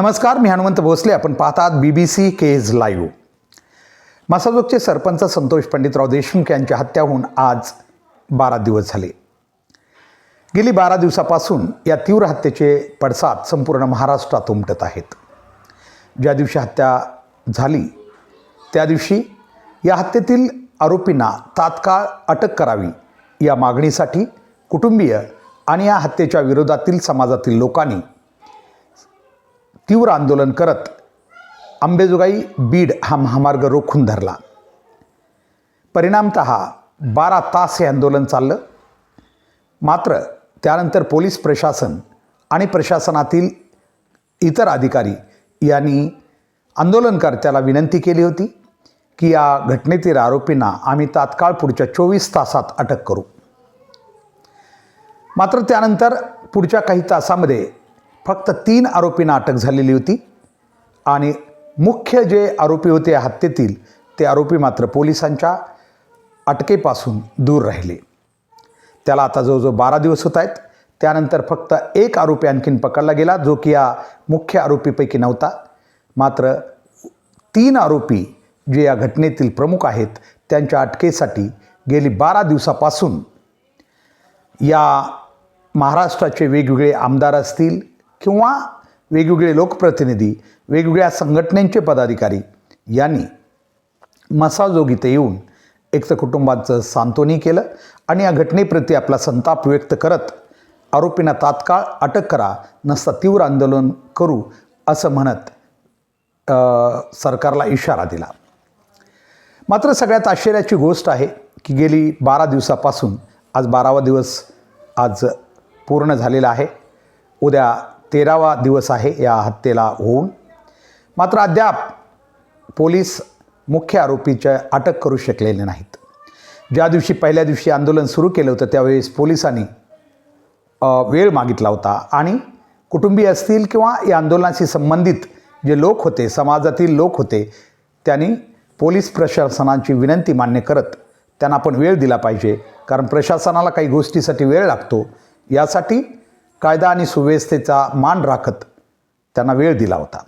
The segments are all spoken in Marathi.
नमस्कार मी हनुमंत भोसले. आपण पाहतात B B C Kej live मासाजोगचे sarpanch Santosh Panditrao Deshmukh यांच्या हत्या होऊन आज बारा दिवस झाले. गेली बारा दिवसापासून या तीव्र हत्येचे पडसाद संपूर्ण महाराष्ट्रात उमटत आहेत. ज्या दिवशी हत्या झाली त्या दिवशी या हत्येतील आरोपींना तात्काळ अटक करावी या मागणीसाठी कुटुंबीय आणि या हत्येच्या विरोधातील समाजातील लोकांनी तीव्र आंदोलन करत अंबेजोगाई बीड हा महामार्ग रोखून धरला. परिणामत बारा तास हे आंदोलन चाललं. मात्र त्यानंतर पोलीस प्रशासन आणि प्रशासनातील इतर अधिकारी यांनी आंदोलनकर्त्याला विनंती केली होती की या घटनेतील आरोपींना आम्ही तात्काळ पुढच्या चोवीस तासात अटक करू. मात्र त्यानंतर पुढच्या काही तासामध्ये फक्त तीन आरोपींना अटक झालेली होती आणि मुख्य जे आरोपी होते हत्येतील ते आरोपी मात्र पोलिसांच्या अटकेपासून दूर राहिले. त्याला आता जवळजवळ बारा दिवस होत आहेत. त्यानंतर फक्त एक आरोपी आणखीन पकडला गेला जो की या मुख्य आरोपीपैकी नव्हता. मात्र तीन आरोपी जे या घटनेतील प्रमुख आहेत त्यांच्या अटकेसाठी गेली बारा दिवसापासून या महाराष्ट्राचे वेगवेगळे आमदार असतील किंवा वेगवेगळे लोकप्रतिनिधी वेगवेगळ्या संघटनेचे पदाधिकारी यांनी मसाजोगीत येऊन एक तर कुटुंबाचं सांत्वनी केलं आणि या घटनेप्रती आपला संताप व्यक्त करत आरोपींना तात्काळ अटक करा नसता तीव्र आंदोलन करू असं म्हणत सरकारला इशारा दिला. मात्र सगळ्यात आश्चर्याची गोष्ट आहे की गेली बारा दिवसापासून आज बारावा दिवस आज पूर्ण झालेला आहे. उद्या तेरावा दिवस आहे या हत्येला होऊन. मात्र अद्याप पोलीस मुख्य आरोपीच्या अटक करू शकलेले नाहीत. ज्या दिवशी पहिल्या दिवशी आंदोलन सुरू केलं होतं त्यावेळेस पोलिसांनी वेळ मागितला होता. आणि कुटुंबीय असतील किंवा या आंदोलनाशी संबंधित जे लोक होते समाजातील लोक होते त्यांनी पोलीस प्रशासनाची विनंती मान्य करत त्यांना आपण वेळ दिला पाहिजे. कारण प्रशासनाला काही गोष्टीसाठी वेळ लागतो. यासाठी कायदा आणि सुव्यवस्थेचा मान राखत त्यांना वेळ दिला होता.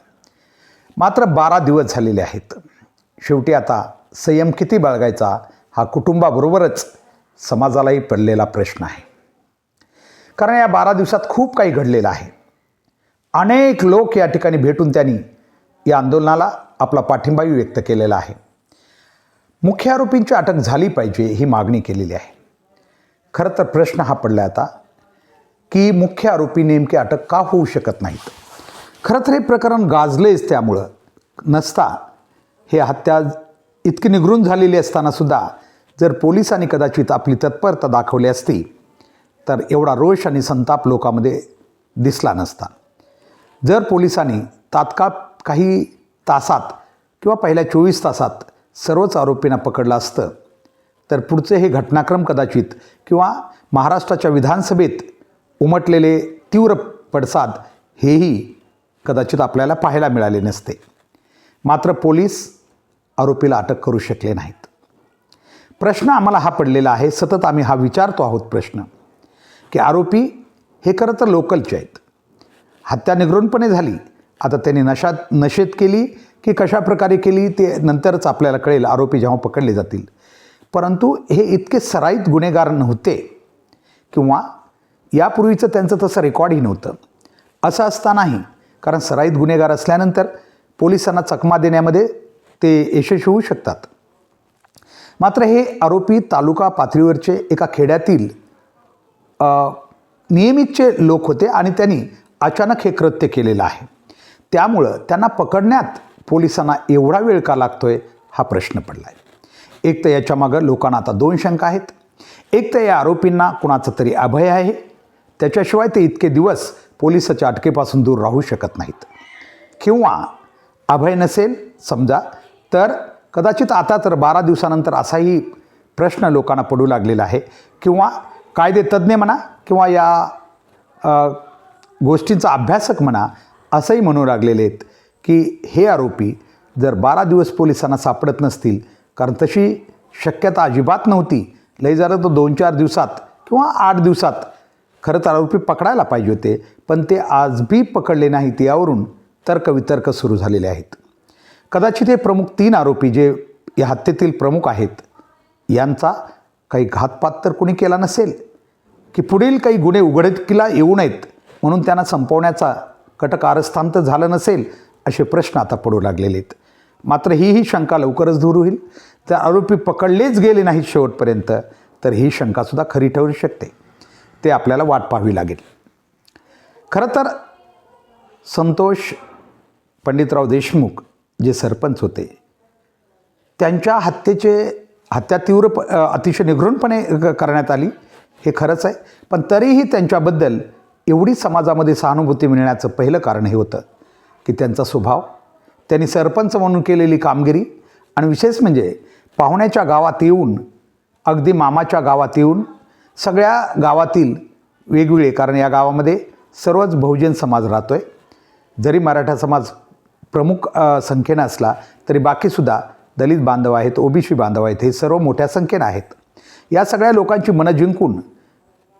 मात्र बारा दिवस झालेले आहेत. शेवटी आता संयम किती बाळगायचा हा कुटुंबाबरोबरच समाजालाही पडलेला प्रश्न आहे. कारण या बारा दिवसात खूप काही घडलेलं आहे. अनेक लोक या ठिकाणी भेटून त्यांनी या आंदोलनाला आपला पाठिंबाही व्यक्त केलेला आहे. मुख्य आरोपींची अटक झाली पाहिजे ही मागणी केलेली आहे. खरं तर प्रश्न हा पडला आता की मुख्य आरोपी नेमके अटक का होऊ शकत नाहीत? खरं तर हे प्रकरण गाजलेच त्यामुळं. नसता हे हत्या इतकी निगरून झालेली असतानासुद्धा जर पोलिसांनी कदाचित आपली तत्परता दाखवली असती तर एवढा रोष आणि संताप लोकांमध्ये दिसला नसता. जर पोलिसांनी तात्काळ काही तासात किंवा पहिल्या चोवीस तासात सर्वच आरोपींना पकडलं असतं तर पुढचे हे घटनाक्रम कदाचित किंवा महाराष्ट्राच्या विधानसभेत उमटलेले तीव्र पडसाद हेही कदाचित आपल्याला पाहायला मिळाले नसते. मात्र पोलीस आरोपीला अटक करू शकले नाहीत. प्रश्न आम्हाला हा पडलेला आहे सतत आम्ही हा विचारतो आहोत प्रश्न की आरोपी हे खरं तर लोकलचे आहेत. हत्या निगरूनपणे झाली आता त्यांनी नशात नशेत केली की कशा प्रकारे केली ते नंतरच आपल्याला कळेल आरोपी जेव्हा पकडले जातील. परंतु हे इतके सराईत गुन्हेगार नव्हते किंवा यापूर्वीचं त्यांचं तसं रेकॉर्डही नव्हतं. असं असतानाही कारण सराईत गुन्हेगार असल्यानंतर पोलिसांना चकमा देण्यामध्ये ते यशस्वी होऊ शकतात. मात्र हे आरोपी तालुका पातळीवरचे एका खेड्यातील नियमितचे लोक होते आणि त्यांनी अचानक हे कृत्य केलेलं आहे. त्यामुळं त्यांना पकडण्यात पोलिसांना एवढा वेळ का लागतो आहे हा प्रश्न पडला आहे एक तर याच्यामागं लोकांना आता दोन शंका आहेत. एक तर या आरोपींना कुणाचं तरी अभय आहे. त्याच्याशिवाय ते इतके दिवस पोलिसाच्या अटकेपासून दूर राहू शकत नाहीत. किंवा अभय नसेल समजा. तर कदाचित आता तर बारा दिवसानंतर असाही प्रश्न लोकांना पडू लागलेला आहे. किंवा कायदेतज्ञ म्हणा किंवा या गोष्टींचा अभ्यासक म्हणा असंही म्हणू लागलेले आहेत की हे आरोपी जर बारा दिवस पोलिसांना सापडत नसतील कारण तशी शक्यता अजिबात नव्हती. लय झालं तर दोन चार दिवसात किंवा आठ दिवसात खरं तर आरोपी पकडायला पाहिजे होते पण ते आज बी पकडले नाहीत यावरून तर्कवितर्क सुरू झालेले आहेत. कदाचित हे प्रमुख तीन आरोपी जे या हत्येतील प्रमुख आहेत यांचा काही घातपात तर कोणी केला नसेल की पुढील काही गुन्हे उघडकीला येऊ नयेत म्हणून त्यांना संपवण्याचा कटकारस्थान तर झालं नसेल असे प्रश्न आता पडू लागलेले आहेत. मात्र ही ही शंका लवकरच दूर होईल. जर आरोपी पकडलेच गेले नाहीत शेवटपर्यंत तर ही शंकासुद्धा खरी ठरू शकते. ते आपल्याला वाट पाहावी लागेल. खरं तर संतोष पंडितराव देशमुख जे सरपंच होते त्यांच्या हत्येचे हत्या तीव्र प अतिशय निघृणपणे क- करण्यात आली हे खरंच आहे. पण तरीही त्यांच्याबद्दल एवढी समाजामध्ये सहानुभूती मिळण्याचं पहिलं कारण हे होतं की त्यांचा स्वभाव त्यांनी सरपंच म्हणून केलेली कामगिरी आणि विशेष म्हणजे पाहुण्याच्या गावात येऊन अगदी मामाच्या गावात येऊन सगळ्या गावातील वेगवेगळे कारण या गावामध्ये सर्वच बहुजन समाज राहतो आहे जरी मराठा समाज प्रमुख संख्येनं असला तरी बाकीसुद्धा दलित बांधव आहेत ओबीसी बांधव आहेत हे सर्व मोठ्या संख्येनं आहेत. या सगळ्या लोकांची मनं जिंकून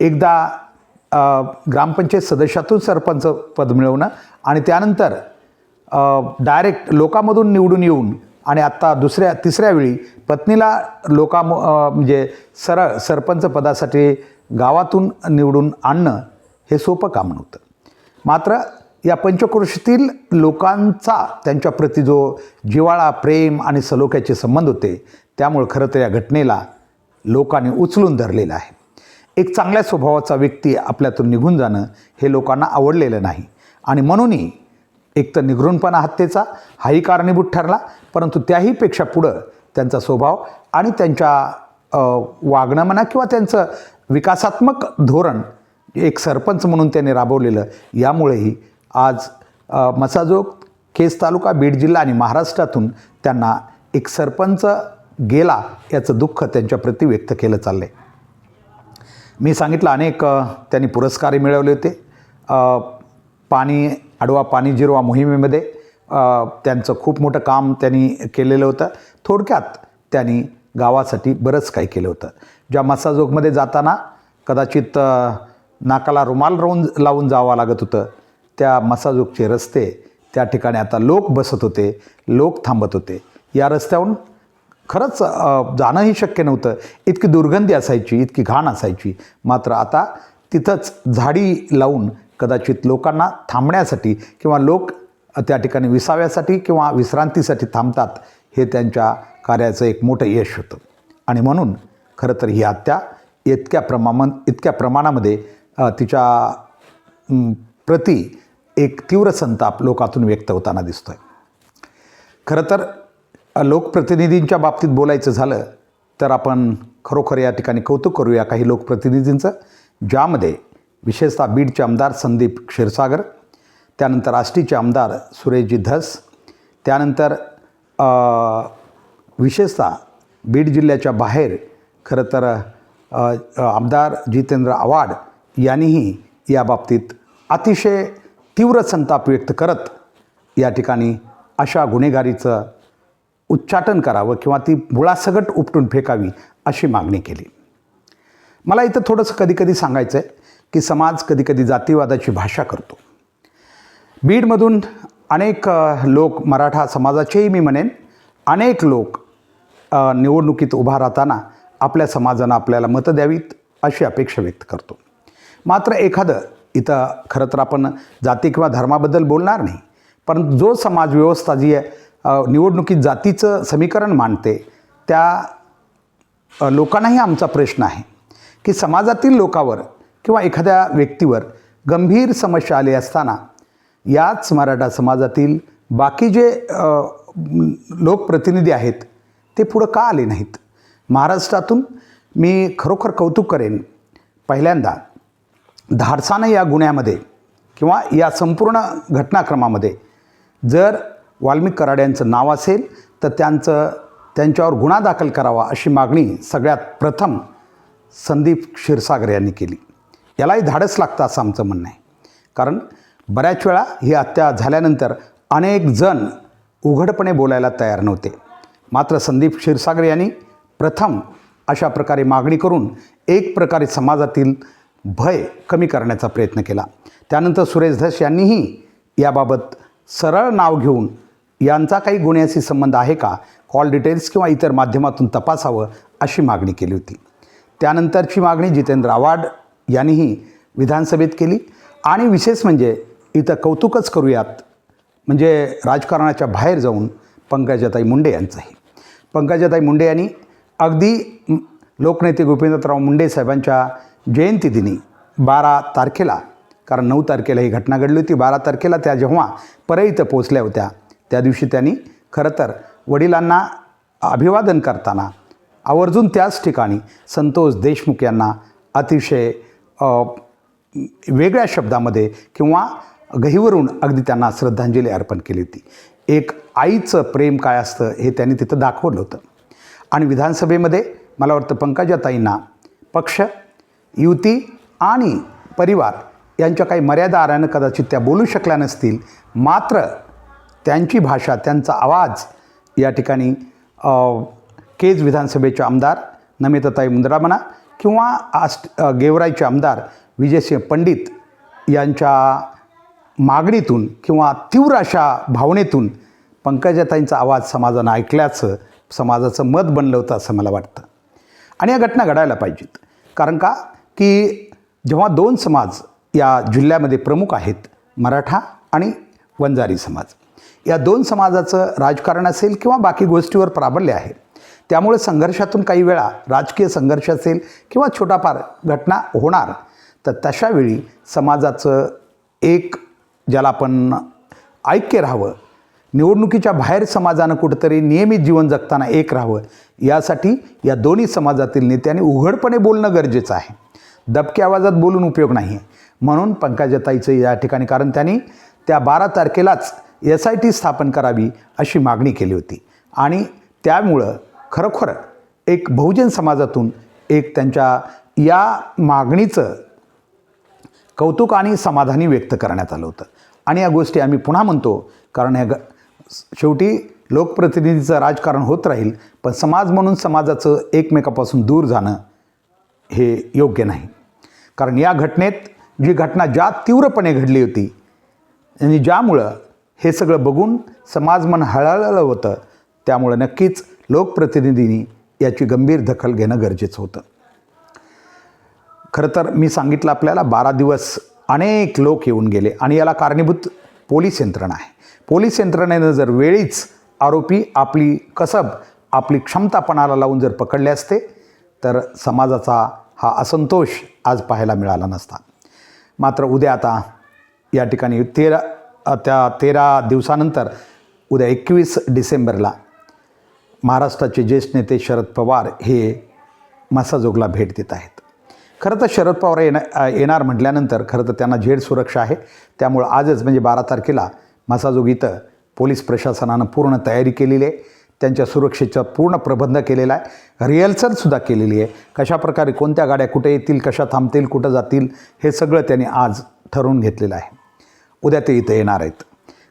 एकदा ग्रामपंचायत सदस्यातून सरपंच पद मिळवणं आणि त्यानंतर डायरेक्ट लोकांमधून निवडून येऊन आणि आत्ता दुसऱ्या तिसऱ्या वेळी पत्नीला लोका म्हणजे सरळ सरपंच पदासाठी गावातून निवडून आणणं हे सोपं काम नव्हतं. मात्र या पंचक्रोशीतील लोकांचा त्यांच्याप्रती जो जिवाळा प्रेम आणि सलोख्याचे संबंध होते त्यामुळे खरं तर या घटनेला लोकांनी उचलून धरलेलं आहे. एक चांगल्या स्वभावाचा व्यक्ती आपल्यातून निघून जाणं हे लोकांना आवडलेलं नाही. आणि म्हणूनही एक तर निघृणपणा हत्येचा हाही कारणीभूत ठरला परंतु त्याहीपेक्षा पुढं त्यांचा स्वभाव आणि त्यांच्या वागणं म्हणा किंवा त्यांचं विकासात्मक धोरण एक सरपंच म्हणून त्यांनी राबवलेलं यामुळेही आज मसाजोग केस तालुका बीड जिल्हा आणि महाराष्ट्रातून त्यांना एक सरपंच गेला याचं दुःख त्यांच्याप्रती व्यक्त केलं चाललं आहे मी सांगितलं अनेक त्यांनी पुरस्कारही मिळवले होते. पाणी आडवा पाणी जिरवा मोहिमेमध्ये त्यांचं खूप मोठं काम त्यांनी केलेलं होतं. थोडक्यात त्यांनी गावासाठी बरंच काही केलं होतं. ज्या मसाजोगमध्ये जाताना कदाचित नाकाला रुमाल राहून लावून जावं लागत होतं. त्या मसाजोगचे रस्ते त्या ठिकाणी आता लोक बसत होते लोक थांबत होते. या रस्त्याहून खरंच जाणंही शक्य नव्हतं. इतकी दुर्गंधी असायची इतकी घाण असायची. मात्र आता तिथंच झाडी लावून कदाचित लोकांना थांबण्यासाठी किंवा लोक त्या ठिकाणी विसाव्यासाठी किंवा विश्रांतीसाठी थांबतात हे त्यांच्या कार्याचं एक मोठं यश होतं. आणि म्हणून खरं तर ही हत्या इतक्या प्रमाण इतक्या प्रमाणामध्ये तिच्या प्रती एक तीव्र संताप लोकातून व्यक्त होताना दिसतो आहे खरं तर लोकप्रतिनिधींच्या बाबतीत बोलायचं झालं तर आपण खरोखर या ठिकाणी कौतुक करूया काही लोकप्रतिनिधींचं ज्यामध्ये विशेषतः बीडचे आमदार संदीप क्षीरसागर त्यानंतर आष्टीचे आमदार सुरेशजी धस त्यानंतर विशेषतः बीड जिल्ह्याच्या बाहेर खरं तर आमदार जितेंद्र आव्हाड यांनीही याबाबतीत अतिशय तीव्र संताप व्यक्त करत या ठिकाणी अशा गुन्हेगारीचं उच्चाटन करावं किंवा ती मुळासकट उपटून फेकावी अशी मागणी केली. मला इथं थोडंसं कधीकधी सांगायचं आहे की समाज कधीकधी जातीवादाची भाषा करतो. बीडमधून अनेक लोक मराठा समाजाचेही मी म्हणेन अनेक लोक निवडणुकीत उभा राहताना आपल्या समाजानं आपल्याला मतं द्यावीत अशी अपेक्षा व्यक्त करतो. मात्र एखादं इथं खरं तर आपण जाती किंवा धर्माबद्दल बोलणार नाही पण जो समाज व्यवस्था जी आहे निवडणुकीत जातीचं समीकरण मांडते त्या लोकांनाही आमचा प्रश्न आहे की समाजातील लोकावर किंवा एखाद्या व्यक्तीवर गंभीर समस्या आली असताना याच मराठा समाजातील बाकी जे लोकप्रतिनिधी आहेत ते पुढं का आले नाहीत? महाराष्ट्रातून मी खरोखर कौतुक करेन. पहिल्यांदा धाडसानं या गुन्ह्यामध्ये किंवा या संपूर्ण घटनाक्रमामध्ये जर वाल्मिक कराड्यांचं नाव असेल तर त्यांचं त्यांच्यावर गुन्हा दाखल करावा अशी मागणी सगळ्यात प्रथम संदीप क्षीरसागर यांनी केली. यालाही धाडस लागतं असं आमचं म्हणणं आहे. कारण बऱ्याच वेळा ही हत्या झाल्यानंतर अनेक जण उघडपणे बोलायला तयार नव्हते. मात्र संदीप क्षीरसागर यांनी प्रथम अशा प्रकारे मागणी करून एक प्रकारे समाजातील भय कमी करण्याचा प्रयत्न केला. त्यानंतर सुरेश धस यांनीही याबाबत सरळ नाव घेऊन यांचा काही गुन्ह्याशी संबंध आहे का कॉल डिटेल्स किंवा इतर माध्यमातून तपासावं अशी मागणी केली होती. त्यानंतरची मागणी जितेंद्र आव्हाड यांनीही विधानसभेत केली. आणि विशेष म्हणजे इथं कौतुकच करूयात. म्हणजे राजकारणाच्या बाहेर जाऊन पंकजाताई मुंडे यांचंही. पंकजाताई मुंडे यांनी अगदी लोकनेते गोपीनाथराव मुंडे साहेबांच्या जयंतीदिनी बारा तारखेला कारण नऊ तारखेला ही घटना घडली होती बारा तारखेला त्या जेव्हा परळ इथं पोचल्या होत्या त्या दिवशी त्यांनी खरं तर वडिलांना अभिवादन करताना आवर्जून त्याच ठिकाणी संतोष देशमुख यांना अतिशय वेगळ्या शब्दामध्ये किंवा गहीवरून अगदी त्यांना श्रद्धांजली अर्पण केली होती. एक आईचं प्रेम काय असतं हे त्यांनी तिथं दाखवलं होतं. आणि विधानसभेमध्ये मला वाटतं पंकजाताईंना पक्ष युती आणि परिवार यांच्या काही मर्यादा आल्यानं कदाचित त्या बोलू शकल्या नसतील. मात्र त्यांची भाषा त्यांचा आवाज या ठिकाणी केज विधानसभेचे आमदार नमिताताई मुंद्रा म्हणा किंवा आस्ट गेवराईचे आमदार विजयसिंह पंडित यांच्या मागणीतून किंवा तीव्र अशा भावनेतून पंकजाताईंचा आवाज समाजानं ऐकल्याचं समाजाचं मत बनलं होतं असं मला वाटतं. आणि या घटना घडायला पाहिजेत. कारण का? की जेव्हा दोन समाज या जिल्ह्यामध्ये प्रमुख आहेत मराठा आणि वंजारी समाज. या दोन समाजाचं राजकारण असेल किंवा बाकी गोष्टीवर प्राबल्य आहे त्यामुळे संघर्षातून काही वेळा राजकीय संघर्ष असेल किंवा छोटाफार घटना होणार तर तशावेळी समाजाचं एक ज्याला आपण ऐक्य राहावं निवडणुकीच्या बाहेर समाजानं कुठंतरी नियमित जीवन जगताना एक राहावं यासाठी या दोन्ही समाजातील नेत्यांनी उघडपणे बोलणं गरजेचं आहे. दबक्या आवाजात बोलून उपयोग नाही आहे म्हणून पंकजाताईचं या ठिकाणी कारण त्यांनी त्या बारा तारखेलाच एस आय टी स्थापन करावी अशी मागणी केली होती. आणि त्यामुळं खरोखर एक बहुजन समाजातून एक त्यांच्या या मागणीचं कौतुक आणि समाधानी व्यक्त करण्यात आलं होतं. आणि या गोष्टी आम्ही पुन्हा म्हणतो कारण ह्या ग शेवटी लोकप्रतिनिधीचं राजकारण होत राहील पण समाज म्हणून समाजाचं एकमेकापासून दूर जाणं हे योग्य नाही. कारण या घटनेत जी घटना ज्या तीव्रपणे घडली होती आणि ज्यामुळं हे सगळं बघून समाज मन हळहळलं होतं त्यामुळं नक्कीच लोकप्रतिनिधींनी याची गंभीर दखल घेणं गरजेचं होतं. खरं तर मी सांगितलं आपल्याला बारा दिवस अनेक लोक येऊन गेले आणि याला कारणीभूत पोलीस यंत्रणा आहे. पोलीस यंत्रणेनं जर वेळीच आरोपी आपली कसब आपली क्षमतापणाला लावून जर पकडले असते तर समाजाचा हा असंतोष आज पाहायला मिळाला नसता. मात्र उद्या आता या ठिकाणी तेरा त्या तेरा दिवसानंतर उद्या एकवीस डिसेंबरला महाराष्ट्राचे ज्येष्ठ नेते शरद पवार हे मसाजोगला भेट देत आहेत. खरं तर शरद पवार येणार येणार म्हटल्यानंतर खरं तर त्यांना झेड सुरक्षा आहे. त्यामुळं आजच म्हणजे बारा तारखेला मसाजोग इथं पोलीस प्रशासनानं पूर्ण तयारी केलेली आहे. त्यांच्या सुरक्षेचा पूर्ण प्रबंध केलेला आहे. रिहर्सलसुद्धा केलेली आहे. कशाप्रकारे कोणत्या गाड्या कुठे येतील कशा थांबतील कुठं जातील हे सगळं त्यांनी आज ठरवून घेतलेलं आहे. उद्या ते इथं येणार आहेत.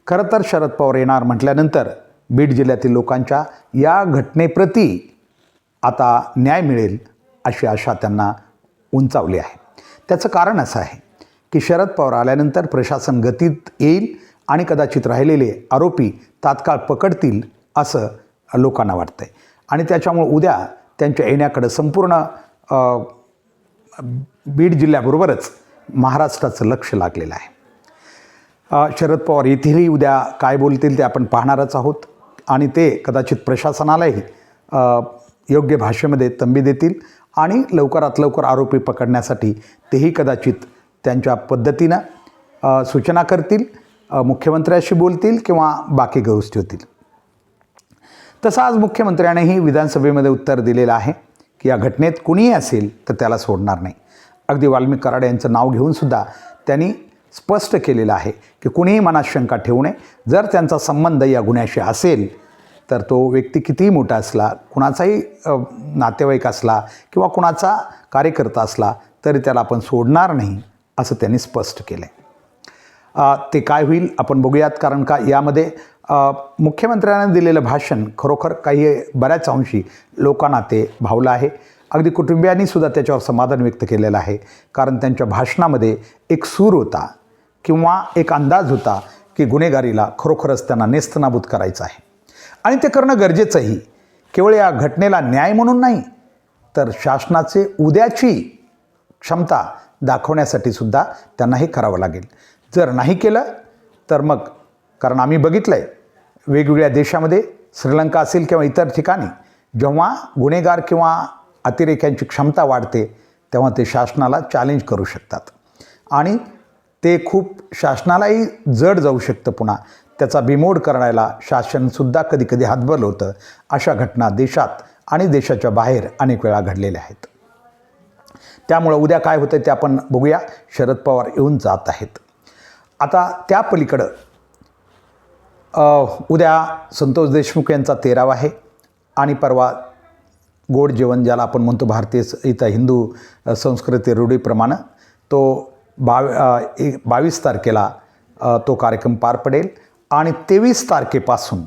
खरं तर शरद पवार येणार म्हटल्यानंतर बीड जिल्ह्यातील लोकांच्या या घटनेप्रती आता न्याय मिळेल अशी आशा त्यांना उंचावली आहे. त्याचं कारण असं आहे की शरद पवार आल्यानंतर प्रशासन गतीत येईल आणि कदाचित राहिलेले आरोपी तात्काळ पकडतील असं लोकांना वाटतंय. आणि त्याच्यामुळे उद्या त्यांच्या येण्याकडं संपूर्ण बीड जिल्ह्याबरोबरच महाराष्ट्राचं लक्ष लागलेलं आहे. शरद पवार येथेही उद्या काय बोलतील ते आपण पाहणारच आहोत. आणि ते कदाचित प्रशासनालाही योग्य भाषेमध्ये तंबी देतील आणि लवकरात लवकर आरोपी पकडण्यासाठी तेही कदाचित त्यांच्या पद्धतीनं सूचना करतील मुख्यमंत्र्याशी बोलतील किंवा बाकी गोष्टी होतील. तसं आज मुख्यमंत्र्यानेही विधानसभेमध्ये उत्तर दिलेलं आहे की या घटनेत कुणीही असेल तर त्याला सोडणार नाही. अगदी वाल्मिक कराड यांचं नाव घेऊनसुद्धा त्यांनी स्पष्ट केलेलं आहे की कुणीही मनात शंका ठेवू नये. जर त्यांचा संबंध या गुन्ह्याशी असेल तर तो व्यक्ती कितीही मोठा असला कुणाचाही नातेवाईक असला किंवा कुणाचा कार्यकर्ता असला तरी त्याला आपण सोडणार नाही असं त्यांनी स्पष्ट केलं आहे ते काय होईल आपण बघूयात कारण का यामध्ये मुख्यमंत्र्यांना दिलेलं भाषण खरोखर काही बऱ्याच अंशी लोकांना ते भावलं आहे. अगदी कुटुंबियांनी सुद्धा त्याच्यावर समाधान व्यक्त केलेलं आहे कारण त्यांच्या भाषणामध्ये एक सूर होता. किंवा एक अंदाज होता की गुन्हेगारीला खरोखरच त्यांना नेस्तनाबूत करायचं आहे. आणि ते करणं गरजेचंही. केवळ या घटनेला न्याय म्हणून नाही तर शासनाचे उद्याची क्षमता दाखवण्यासाठी सुद्धा त्यांना हे करावं लागेल. जर नाही केलं तर मग कारण आम्ही बघितलं आहे वेगवेगळ्या देशामध्ये श्रीलंका असेल किंवा इतर ठिकाणी जेव्हा गुन्हेगार किंवा अतिरेक्यांची क्षमता वाढते तेव्हा ते शासनाला चॅलेंज करू शकतात. आणि ते खूप शासनालाही जड जाऊ शकतं पुन्हा. त्याचा बिमोड करायला शासनसुद्धा कधी कधी होतं अशा घटना देशात आणि देशाच्या बाहेर अनेक वेळा घडलेल्या आहेत. त्यामुळं उद्या काय होतं ते आपण बघूया. शरद पवार येऊन जात आहेत. आता त्या पलीकडं उद्या संतोष देशमुख यांचा तेरावा आहे. आणि परवा गोड जेवण ज्याला आपण म्हणतो भारतीय स- इथं हिंदू संस्कृती रूढीप्रमाणे तो बाव बावीस तारखेला तो कार्यक्रम पार पडेल आणि तेवीस तारखेपासून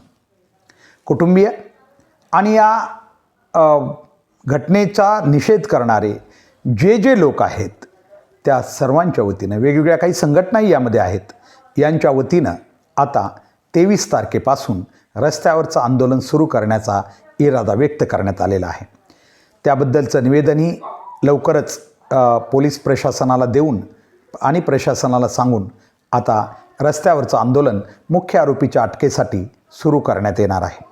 कुटुंबीय आणि या घटनेचा निषेध करणारे जे जे लोक आहेत त्या सर्वांच्या वतीनं वेगवेगळ्या काही संघटनाही यामध्ये आहेत यांच्या वतीनं आता तेवीस तारखेपासून रस्त्यावरचं आंदोलन सुरू करण्याचा इरादा व्यक्त करण्यात आलेला आहे. त्याबद्दलचं निवेदनही लवकरच पोलीस प्रशासनाला देऊन आणि प्रशासनाला सांगून आता रस्त्यावरचं आंदोलन मुख्य आरोपीच्या अटकेसाठी सुरू करण्यात येणार आहे.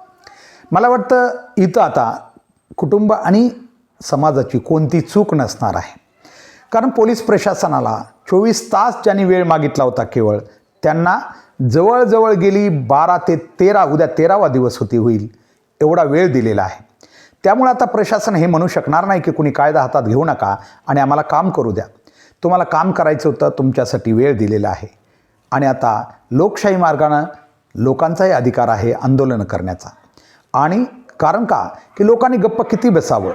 मला वाटतं इथं आता कुटुंब आणि समाजाची कोणती चूक नसणार आहे. कारण पोलीस प्रशासनाला चोवीस तास ज्यांनी वेळ मागितला होता केवळ त्यांना जवळजवळ गेली बारा ते तेरा उद्या तेरावा दिवस होती होईल एवढा वेळ दिलेला आहे. त्यामुळे आता प्रशासन हे म्हणू शकणार नाही की कुणी कायदा हातात घेऊ नका आणि आम्हाला काम करू द्या. तुम्हाला काम करायचं होतं तुमच्यासाठी वेळ दिलेला आहे. आणि आता लोकशाही मार्गानं लोकांचाही अधिकार आहे आंदोलन करण्याचा. आणि कारण का? की लोकांनी गप्प किती बसावं?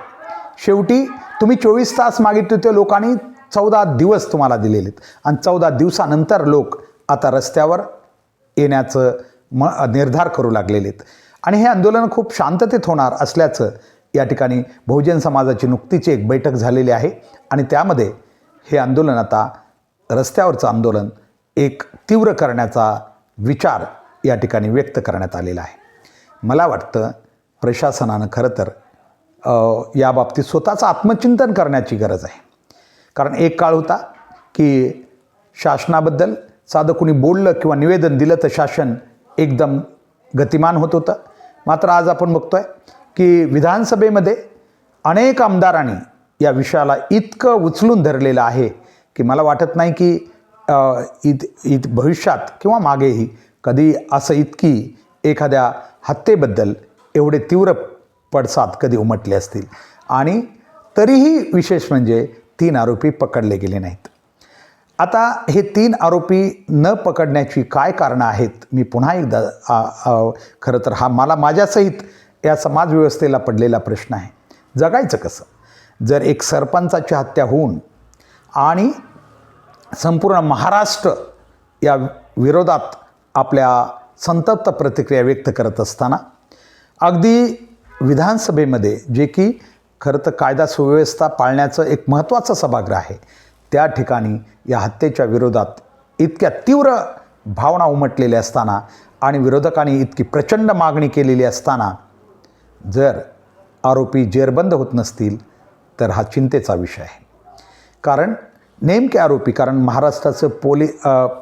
शेवटी तुम्ही चोवीस तास मागितले होते लोकांनी चौदा दिवस तुम्हाला दिलेलेत. आणि चौदा दिवसानंतर लोक आता रस्त्यावर येण्याचं म निर्धार करू लागलेले आहेत आणि हे आंदोलन खूप शांततेत होणार असल्याचं या ठिकाणी बहुजन समाजाची नुकतीची एक बैठक झालेली आहे. आणि त्यामध्ये हे आंदोलन आता रस्त्यावरचं आंदोलन एक तीव्र करण्याचा विचार या ठिकाणी व्यक्त करण्यात आलेला आहे. मला वाटतं प्रशासनानं खरं तर याबाबतीत स्वतःचं आत्मचिंतन करण्याची गरज आहे. कारण एक काळ होता की शासनाबद्दल साधं कुणी बोललं किंवा निवेदन दिलं तर शासन एकदम गतिमान होत होतं. मात्र आज आपण बघतो आहे की विधानसभेमध्ये अनेक आमदारांनी या विषयाला इतकं उचलून धरलेलं आहे की मला वाटत नाही की इत इत भविष्यात किंवा मागेही कधी असं इतकी एखाद्या हत्येबद्दल एवढे तीव्र पडसाद कधी उमटले असतील. आणि तरीही विशेष म्हणजे तीन आरोपी पकडले गेले नाहीत. आता हे तीन आरोपी न पकडण्याची काय कारणं आहेत मी पुन्हा एकदा खरं तर हा मला माझ्यासहित या समाजव्यवस्थेला पडलेला प्रश्न आहे. जगायचं कसं? जर एक सरपंचाची हत्या होऊन आणि संपूर्ण महाराष्ट्र या विरोधात आपल्या संतप्त प्रतिक्रिया व्यक्त करत असताना अगदी विधानसभेमध्ये जे की खरं तर कायदा सुव्यवस्था पाळण्याचं एक महत्त्वाचं सभागृह आहे त्या ठिकाणी या हत्येच्या विरोधात इतक्या तीव्र भावना उमटलेल्या असताना आणि विरोधकांनी इतकी प्रचंड मागणी केलेली असताना जर आरोपी जेरबंद होत नसतील तर हा चिंतेचा विषय आहे. कारण नेमके आरोपी कारण महाराष्ट्राचं पोली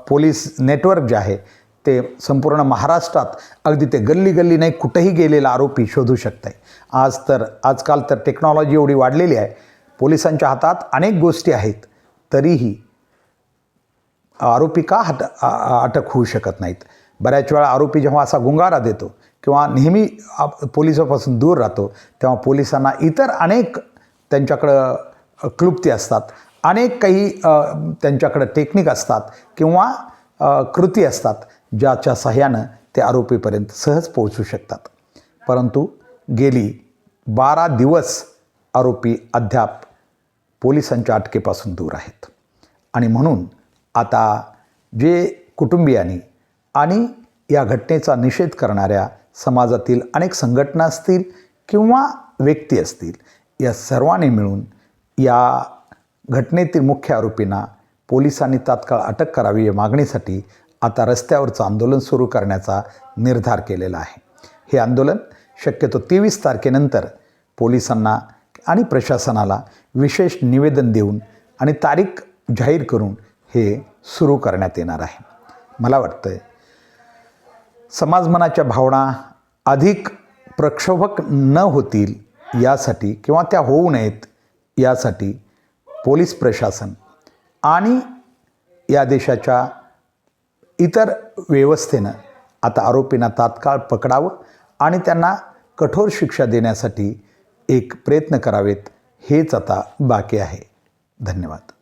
पोलीस नेटवर्क जे आहे ते संपूर्ण महाराष्ट्रात अगदी ते गल्ली गल्ली नाही कुठंही गेलेला आरोपी शोधू शकत आहे आज तर आजकाल तर टेक्नॉलॉजी एवढी वाढलेली आहे. पोलिसांच्या हातात अनेक गोष्टी आहेत तरीही आरोपी का हट अटक होऊ शकत नाहीत? बऱ्याच वेळा आरोपी जेव्हा असा गुंगारा देतो किंवा नेहमी आप- पोलिसापासून दूर राहतो तेव्हा पोलिसांना इतर अनेक त्यांच्याकडं क्लुप्ती असतात. अनेक काही त्यांच्याकडं टेक्निक असतात किंवा कृती असतात ज्याच्या सहाय्यानं ते आरोपीपर्यंत सहज पोहोचू शकतात. परंतु गेली बारा दिवस आरोपी अद्याप पोलिसांच्या अटकेपासून दूर आहेत. आणि म्हणून आता जे कुटुंबियांनी आणि या घटनेचा निषेध करणाऱ्या समाजातील अनेक संघटना असतील किंवा व्यक्ती असतील या सर्वांनी मिळून या घटनेतील मुख्य आरोपींना पोलिसांनी तात्काळ अटक करावी या मागणीसाठी आता रस्त्यावरचं आंदोलन सुरू करण्याचा निर्धार केलेला आहे. हे आंदोलन शक्यतो तेवीस तारखेनंतर पोलिसांना आणि प्रशासनाला विशेष निवेदन देऊन आणि तारीख जाहीर करून हे सुरू करण्यात येणार आहे. मला वाटतं आहे समाजमनाच्या भावना अधिक प्रक्षोभक न होतील यासाठी किंवा त्या होऊ नयेत यासाठी पोलीस प्रशासन आणि या देशाच्या इतर व्यवस्थेनं आता आरोपींना तात्काळ पकडावं आणि त्यांना कठोर शिक्षा देण्यासाठी एक प्रयत्न करावेत हेच आता बाकी आहे. धन्यवाद.